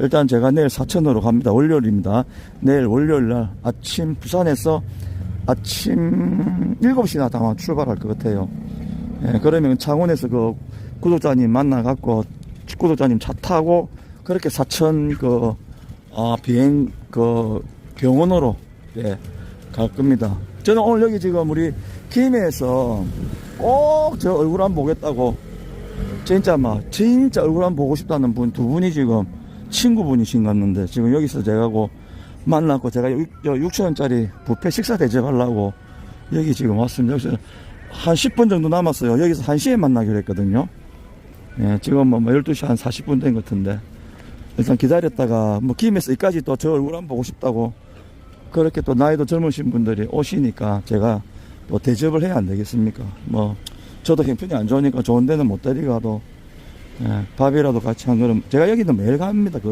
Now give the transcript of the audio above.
일단 제가 내일 사천으로 갑니다. 월요일입니다. 내일 월요일 날 아침 부산에서 아침 7시나 아마 출발할 것 같아요. 예, 그러면 창원에서 그 구독자님 만나갖고 구독자님 차 타고 그렇게 사천 그, 아, 비행 그 병원으로 예, 갈 겁니다. 저는 오늘 여기 지금 우리 김해에서 꼭 저 얼굴 한번 보겠다고 진짜 막 진짜 얼굴 한번 보고 싶다는 분 두 분이 지금 친구분이신 것 같는데 지금 여기서 제가 고 만났고 제가 6천원짜리 부페 식사 대접하려고 여기 지금 왔습니다. 여기서 한 10분 정도 남았어요. 여기서 1시에 만나기로 했거든요. 예, 지금 뭐 12시 한 40분 된 것 같은데 일단 기다렸다가 뭐 김에서 이까지 또 저 얼굴 한번 보고 싶다고 그렇게 또 나이도 젊으신 분들이 오시니까 제가 또 대접을 해야 안 되겠습니까? 뭐 저도 형편이 안 좋으니까 좋은 데는 못 데리고 가도 예, 밥이라도 같이 한 그릇 제가 여기는 매일 갑니다. 그